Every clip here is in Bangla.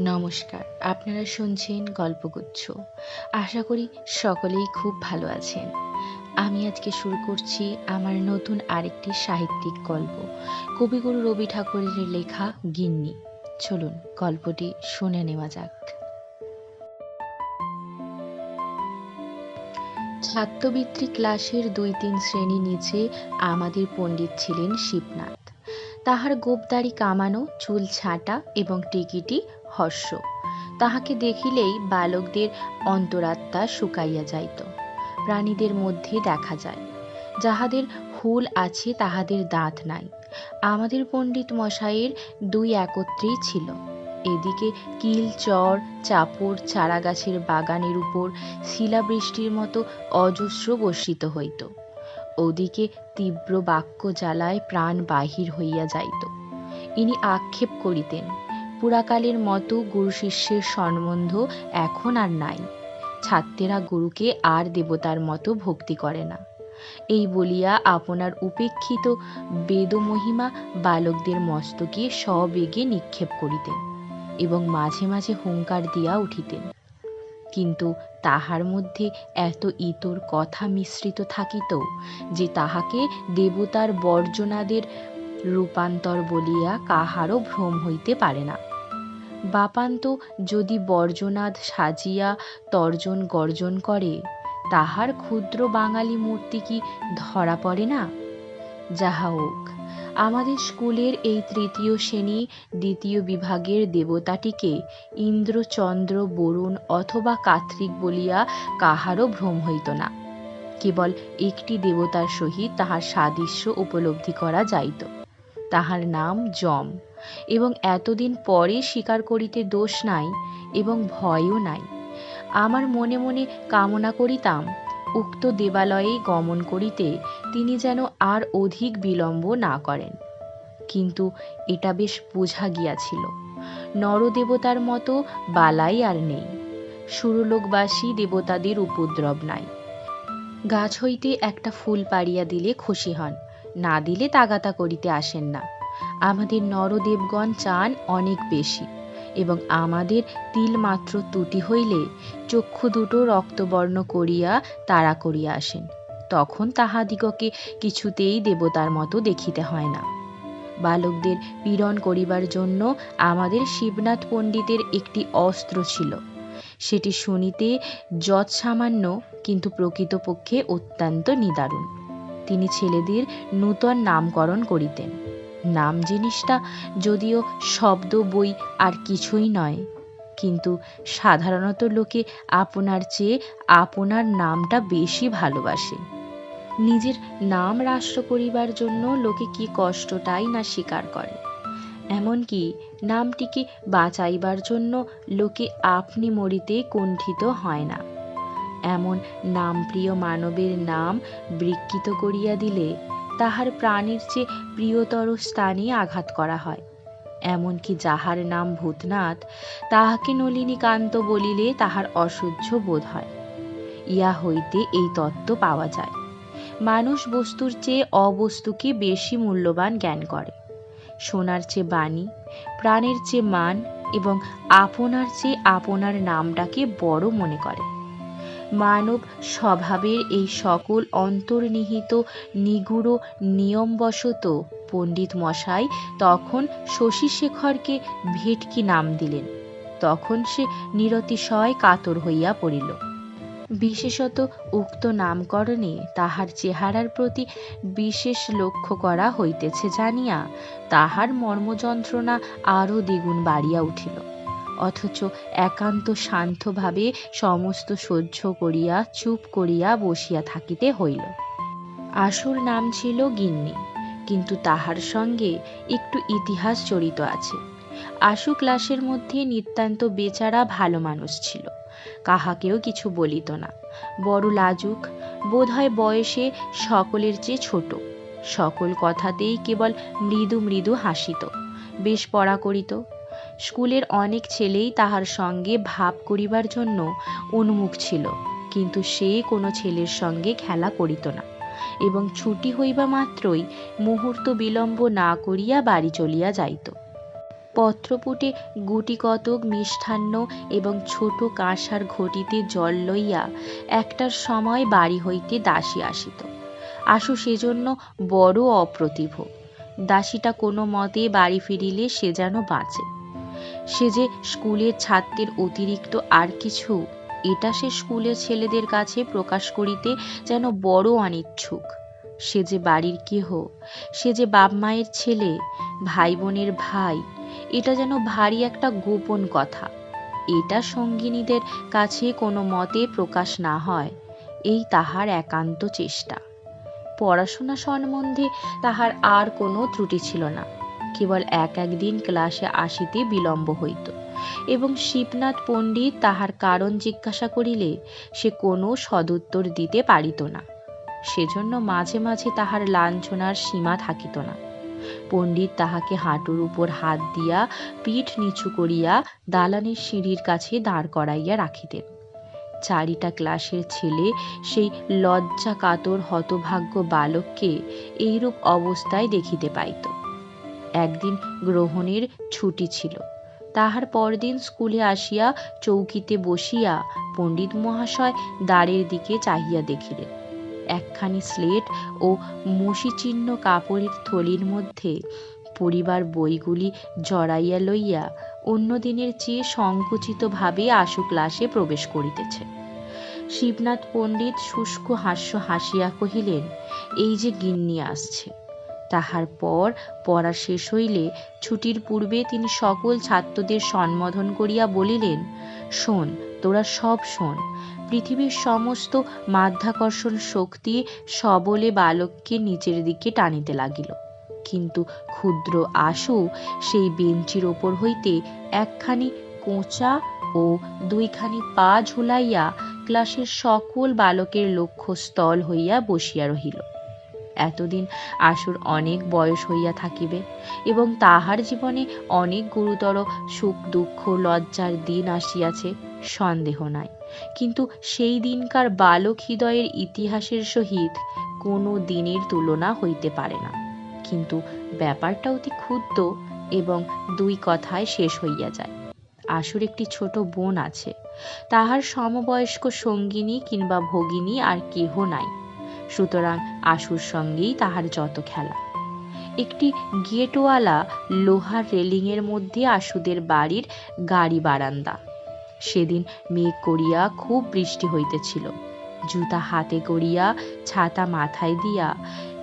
নমস্কার, আপনারা শুনছেন গল্পগুচ্ছ। আশা করি সকলেই খুব ভালো আছেন। আমি আজকে শুরু করছি আমার নতুন আরেকটি সাহিত্যিক গল্প, কবিগুরু রবি ঠাকুরের লেখা গিন্নি। চলুন, গল্পটি শুনে নেওয়া যাক। ছাত্রবৃত্তি ক্লাসের দুই তিন শ্রেণি নিচে আমাদের পণ্ডিত ছিলেন শিবনাথ। তাহার গোপদারি কামানো, চুল ছাঁটা এবং টিকিটি হর্ষ। তাহাকে দেখিলেই বালকদের অন্তরাত্মা শুকাইয়া যাইত। প্রাণীদের মধ্যে দেখা যায়, যাহাদের হুল আছে তাহাদের দাঁত নাই। আমাদের পণ্ডিত মশাইয়ের দুই একত্রেই ছিল। এদিকে কিল, চর, চাপড়, চারাগাছের বাগানের উপর শিলাবৃষ্টির মতো অজস্র বর্ষিত হইত। ওদিকে তীব্র বাক্য জ্বালায় প্রাণ বাহির হইয়া যাইত। ইনি আক্ষেপ করিতেন পুরাকালের মতো গুরু শিষ্যের সম্বন্ধ এখন আর নাই। ছাত্রেরা গুরুকে আর দেবতার মতো ভক্তি করে না। এই বলিয়া আপনার উপেক্ষিত বেদমহিমা বালকদের মস্তকে সবেগে নিক্ষেপ করিতেন এবং মাঝে মাঝে হুঙ্কার দিয়া উঠিতেন। কিন্তু তাহার মধ্যে এত ইতর কথা মিশ্রিত থাকিত যে তাহাকে দেবতার বর্জনাদের রূপান্তর বলিয়া কাহারও ভ্রম হইতে পারে না। বাপান্ত যদি বর্জনাদ সাজিয়া তর্জন গর্জন করে, তাহার ক্ষুদ্র বাঙালি মূর্তি কি ধরা পড়ে না? যাহা হোক, আমাদের স্কুলের এই তৃতীয় শ্রেণি দ্বিতীয় বিভাগের দেবতাটিকে ইন্দ্র চন্দ্র বরুণ অথবা কার্তিক বলিয়া কাহারও ভ্রম হইত না। কেবল একটি দেবতার সহিত তাহার সাদৃশ্য উপলব্ধি করা যাইত। তাহার নাম যম। এবং এতদিন পরে স্বীকার করিতে দোষ নাই এবং ভয়ও নাই। আমার মনে মনে কামনা করিতাম, উক্ত দেবালয়ে গমন করিতে তিনি যেন আর অধিক বিলম্ব না করেন। কিন্তু এটা বেশ বোঝা গিয়াছিল। নরদেবতার মতো বালাই আর নেই। সুরলোকবাসী দেবতাদের উপদ্রব নাই। গাছ হইতে একটা ফুল পাড়িয়া দিলে খুশি হন, না দিলে তাগাতা করিতে আসেন না। আমাদের নরদেবগণ চান অনেক বেশি এবং আমাদের তিল মাত্র ত্রুটি হইলে চক্ষু দুটো রক্তবর্ণ করিয়া তাড়া করিয়া আসেন। তখন তাহাদিগকে কিছুতেই দেবতার মতো দেখিতে হয় না। বালকদের পীড়ন করিবার জন্য আমাদের শিবনাথ পণ্ডিতের একটি অস্ত্র ছিল। সেটি শুনিতে যৎসামান্য কিন্তু প্রকৃতপক্ষে অত্যন্ত নিদারুণ। তিনি ছেলেদের নূতন নামকরণ করিতেন। নাম জিনিসটা যদিও শব্দ, বই আর কিছুই নয়। কিন্তু সাধারণত লোকে আপনার চেয়ে আপনার নামটা বেশি ভালোবাসে। নিজের নাম রাষ্ট্র করিবার জন্য লোকে কি কষ্টটাই না স্বীকার করে। এমনকি নামটিকে বাঁচাইবার জন্য লোকে আপনি মরিতে কুণ্ঠিত হয় না। এমন নামপ্রিয় মানবের নাম বিকৃত করিয়া দিলে তাহার প্রাণীর চেয়ে প্রিয়তর স্থানে আঘাত করা হয়। এমনকি যাহার নাম ভূতনাথ, তাহাকে নলিনীকান্ত বলিলে তাহার অসহ্য বোধ হয়। ইয়া হইতে এই তত্ত্ব পাওয়া যায়। মানুষ বস্তুর চেয়ে অবস্তুকে বেশি মূল্যবান জ্ঞান করে। সোনার চেয়ে বাণী, প্রাণের চেয়ে মান এবং আপনার চেয়ে আপনার নামটাকে বড় মনে করে। মানব স্বভাবের এই সকল অন্তর্নিহিত নিগুড় নিয়মবশত পণ্ডিত মশাই তখন শশীশেখরকে ভেটকি নাম দিলেন। তখন সে নিরতিশয় কাতর হইয়া পড়িল। বিশেষত উক্ত নামকরণে তাহার চেহারার প্রতি বিশেষ লক্ষ্য করা হইতেছে জানিয়া তাহার মর্মযন্ত্রণা আরও দ্বিগুণ বাড়িয়া উঠিল। অথচ একান্ত শান্তভাবে সমস্ত সহ্য করিয়া, চুপ করিয়া বসিয়া থাকিতে হইল। আসল নাম ছিল গিন্নি, কিন্তু তাহার সঙ্গে একটু ইতিহাস জড়িত আছে। আশু ক্লাসের মধ্যে নিতান্ত বেচারা ভালো মানুষ ছিল, কাহাকেও কিছু বলিত না। বড় লাজুক, বোধহয় বয়সে সকলের চেয়ে ছোট, সকল কথাতেই কেবল মৃদু মৃদু হাসিত, বেশ পড়া করিত। স্কুলের অনেক ছেলেই তাহার সঙ্গে ভাব করিবার জন্য উন্মুখ ছিল, কিন্তু সে কোনো ছেলের সঙ্গে খেলা করিত না এবং ছুটি হইবা মাত্রই মুহূর্ত বিলম্ব না করিয়া বাড়ি চলিয়া যাইত। পত্রপুটে গুটিকতক মিষ্টান্ন এবং ছোট কাঁসার ঘটিতে জল লইয়া একটার সময় বাড়ি হইতে দাসী আসিত। আশু সেজন্য বড় অপ্রতিভ, দাসীটা কোনো মতে বাড়ি ফিরিলে সে যেন বাঁচে। সে যে স্কুলের ছাত্রের অতিরিক্ত আর কিছু, এটা সে স্কুলের ছেলেদের কাছে প্রকাশ করিতে যেন বড় অনিচ্ছুক। সে যে বাড়ির কেহ, সে যে বাপ মায়ের ছেলে ভাই বোনের ভাই, এটা যেন ভারী একটা গোপন কথা। এটা সঙ্গিনীদের কাছে কোনো মতে প্রকাশ না হয়, এই তাহার একান্ত চেষ্টা। পড়াশোনা সম্বন্ধে তাহার আর কোনো ত্রুটি ছিল না। কেবল এক একদিন ক্লাসে আসিতে বিলম্ব হইত। এবং শিবনাথ পণ্ডিত তাহার কারণ জিজ্ঞাসা করিলে সে কোনো সদুত্তর দিতে পারিত না। সেজন্য মাঝে মাঝে তাহার লাঞ্ছনার সীমা থাকিত না। পণ্ডিত তাহাকে হাঁটুর উপর হাত দিয়া পিঠ নিচু করিয়া দালানের সিঁড়ির কাছে দাঁড় করাইয়া রাখিতেন। চারিটা ক্লাসের ছেলে সেই লজ্জা কাতর হতভাগ্য বালককে এইরূপ অবস্থায় দেখিতে পাইত। একদিন গ্রহণের ছুটি ছিল। তাহার পরদিন স্কুলে আসিয়া চৌকিতে বসিয়া পণ্ডিত মহাশয় দ্বারের দিকে চাহিয়া দেখিলেন। একখানি স্লেট ও মসিচিহ্ন কাপড়ের থলির মধ্যে পরিবার বইগুলি জড়াইয়া লইয়া অন্য দিনের চেয়ে সংকুচিতভাবে আশু ক্লাসে প্রবেশ করিতেছে। শিবনাথ পণ্ডিত শুষ্ক হাস্য হাসিয়া কহিলেন, এই যে গিন্নি আসছে তাহার পর পড়া শেষ হইলে ছুটির পূর্বে তিনি সকল ছাত্রদের সম্বোধন করিয়া বলিলেন, শোন, তোরা সব শোন। পৃথিবীর সমস্ত মাধ্যাকর্ষণ শক্তি সবলে বালককে নিচের দিকে টানিতে লাগিল। কিন্তু ক্ষুদ্র আশু সেই বেঞ্চির ওপর হইতে একখানি কোঁচা ও দুইখানি পা ঝুলাইয়া ক্লাসের সকল বালকের লক্ষ্যস্থল হইয়া বসিয়া রহিল। এতদিন আশুর অনেক বয়স হইয়া থাকিবে এবং তাহার জীবনে অনেক গুরুতর সুখ, দুঃখ, লজ্জার দিন আসিয়াছে, সন্দেহ নাই। কিন্তু সেই দিনকার বালক হৃদয়ের ইতিহাসের সহিত কোনো দিনের তুলনা হইতে পারে না। কিন্তু ব্যাপারটা অতি ক্ষুদ্র এবং দুই কথায় শেষ হইয়া যায়। আশুর একটি ছোট বোন আছে। তাহার সমবয়স্ক সঙ্গিনী কিংবা ভগিনী আর কেহ নাই। সুতরাং আশুর সঙ্গেই তাহার যত খেলা। একটি গেটওয়ালা লোহার রেলিংয়ের মধ্যে আশুদের বাড়ির গাড়ি বারান্দা। সেদিন মেঘ করিয়া খুব বৃষ্টি হইতেছিল। জুতা হাতে করিয়া ছাতা মাথায় দিয়া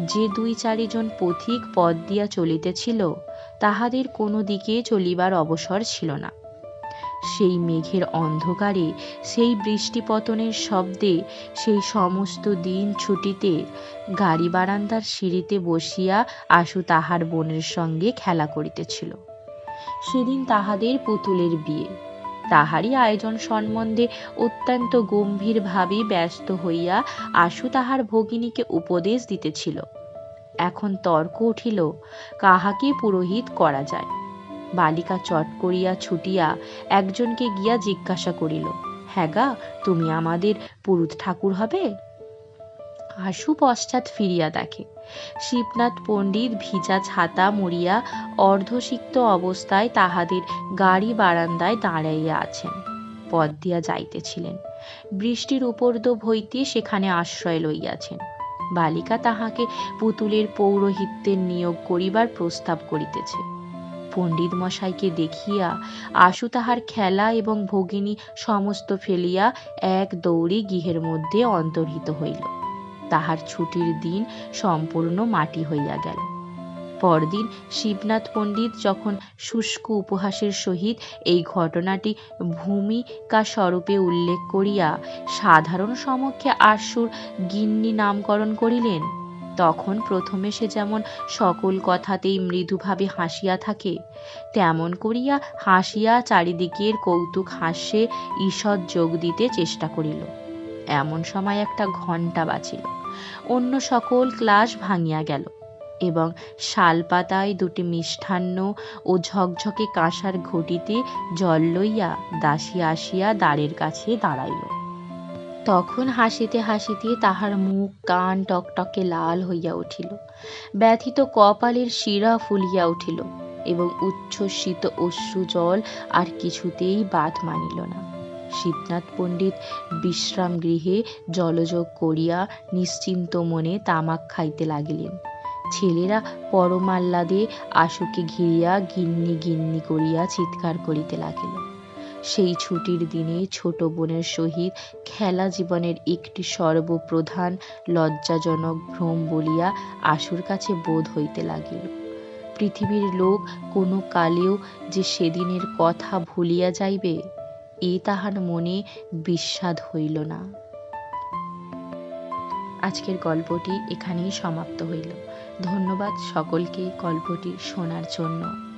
যে দুই চারিজন পথিক পথ দিয়া চলিতেছিল, তাহাদের কোনো দিকে চলিবার অবসর ছিল না। সেই মেঘের অন্ধকারে, সেই বৃষ্টিপতনের শব্দে, সেই সমস্ত দিন ছুটিতে গাড়ি বারান্দার সিঁড়িতে বসিয়া আশু তাহার বোনের সঙ্গে খেলা করিতেছিল। সেদিন তাহাদের পুতুলের বিয়ে। তাহারই আয়োজন সম্বন্ধে অত্যন্ত গম্ভীরভাবে ব্যস্ত হইয়া আশু তাহার ভগিনীকে উপদেশ দিতেছিল। এখন তর্ক উঠিল, কাহাকে পুরোহিত করা যায়। বালিকা চট করিয়া ছুটিয়া একজনকে গিয়া জিজ্ঞাসা করিল হ্যাঁ গা, তুমি আমাদের পুরুত ঠাকুর হবে? আশু পশ্চাৎ ফিরিয়া দেখে। শিবনাথ পণ্ডিত ভিজা ছাতা মরিয়া অর্ধসিক্ত অবস্থায় তাহাদের গাড়ি বারান্দায় দাঁড়াইয়া আছেন। পথ দিয়া যাইতেছিলেন। বৃষ্টির উপদ্রব হইতে সেখানে আশ্রয় লইয়াছেন। বালিকা তাহাকে পুতুলের পৌরোহিত্যের নিয়োগ করিবার প্রস্তাব করিতেছে। পণ্ডিত মশাইকে দেখিয়া আশু তাহার খেলা এবং ভগিনী সমস্ত ফেলিয়া এক দৌড়ে গৃহের মধ্যে অন্তর্হিত হইল। তাহার ছুটির দিন সম্পূর্ণ মাটি হইয়া গেল। পরদিন শিবনাথ পণ্ডিত যখন শুষ্ক উপহাসের সহিত এই ঘটনাটি ভূমিকা স্বরূপে উল্লেখ করিয়া সাধারণ সমক্ষে আশুর গিন্নি নামকরণ করিলেন তখন প্রথমে সে যেমন সকল কথাতেই মৃদুভাবে হাসিয়া থাকে, তেমন করিয়া হাসিয়া চারিদিকের কৌতুক হাস্যে ঈষৎ যোগ দিতে চেষ্টা করিল। এমন সময় একটা ঘণ্টা বাজিল। অন্য সকল ক্লাস ভাঙিয়া গেল এবং শালপাতায় দুটি মিষ্টান্ন ও ঝকঝকে কাঁসার ঘটিতে জল লইয়া দাসী আসিয়া দ্বারের কাছে দাঁড়াইল। তখন হাসিতে হাসিতে তাহার মুখ কান টকটকে লাল হইয়া উঠিল। ব্যথিত কপালের শিরা ফুলিয়া উঠিল এবং উচ্ছ্বসিত অশ্রু জল আর কিছুতেই বাদ মানিল না। শিবনাথ পণ্ডিত বিশ্রাম গৃহে জলযোগ করিয়া নিশ্চিন্ত মনে তামাক খাইতে লাগিলেন। ছেলেরা পরমাল্লাদে আশুকে ঘিরিয়া গিন্নি গিন্নি করিয়া চিৎকার করিতে লাগিল। সেই ছুটির দিনে ছোট বোনের সহিত খেলা জীবনের একটি সর্বপ্রধান, লজ্জাজনক ভ্রম বলিয়া আশুর কাছে বোধ হইতে লাগিল। পৃথিবীর লোক কোনো কালেও যে সেদিনের কথা ভুলিয়া যাইবে, এ তাহার মনে বিস্বাদ হইল না। আজকের গল্পটি এখানেই সমাপ্ত হইল। ধন্যবাদ সকলকে গল্পটি শোনার জন্য।